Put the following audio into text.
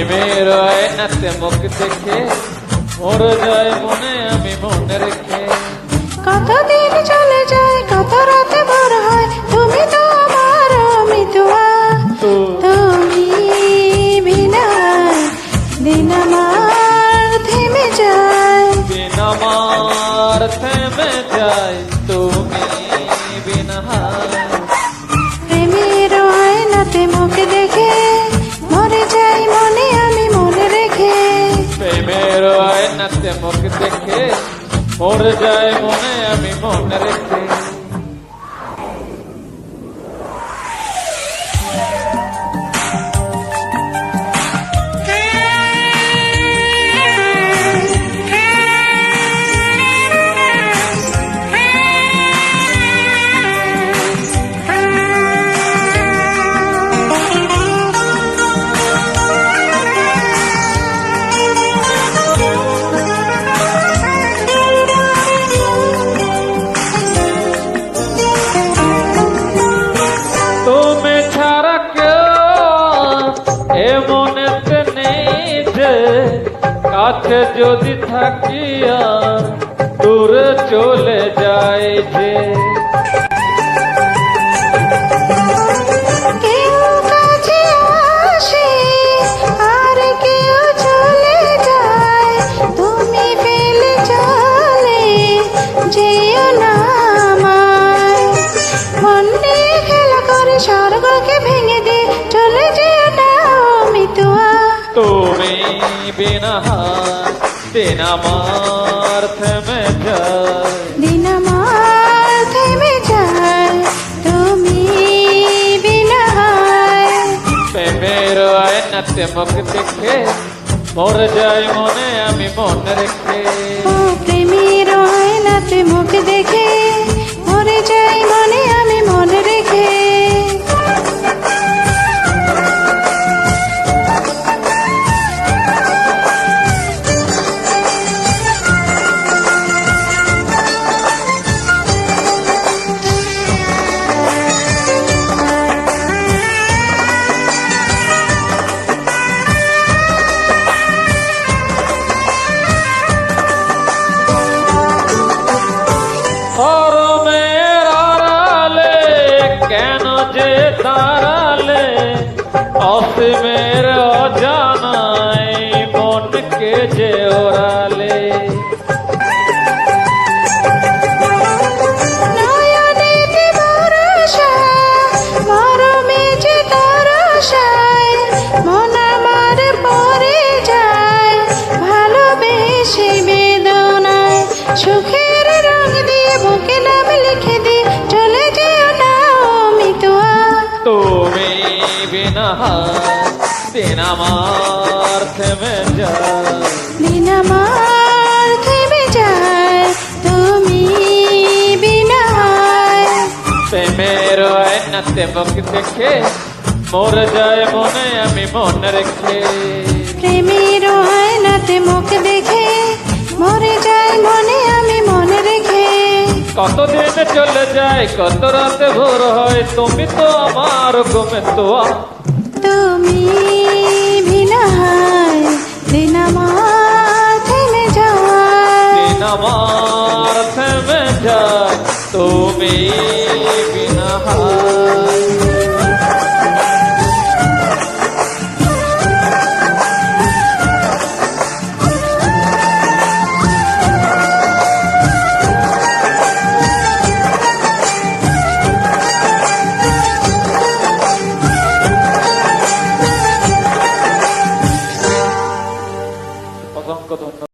প্রেমের আয়নাতে মুখ দেখে মোর যায় মনে আমি মনে রেখে। কতদিন চলে যায় কত রাতে ভোর হয় তুমি তো আমার মিতুয়া তো তুমি বিনা দিন আমার থেমে যায়। দিন আমার থেমে যায়। মোর যায় মনে আমি মনে রেখে কাছে যদি থাকিয়া দূরে চলে যায় যে বিনা দিন আমার থেমে যায় দিন আমার থেমে যায় তুমি বিনা হয় প্রেমের আয়নাতে মুখ দেখে মোর যায় মনে আমি মনে রেখে প্রেমীর আয়নাতে মুখ দেখে। में বিনা দিন আমার থেমে যায় দিন আমার থেমে যায় তুমি বিনা হয় প্রেমের আয়নাতে মুখ দেখে মোর যায় মনে আমি মনে রেখে প্রেমের আয়নাতে মুখ দেখে মরে যায় মনে আমি মনে রেখে কতদিন চলে যায়, কত রাতে ভোর হয়, তুমি তো আমার ঘুমে তো তুমি ভিনা হয় দিন আমার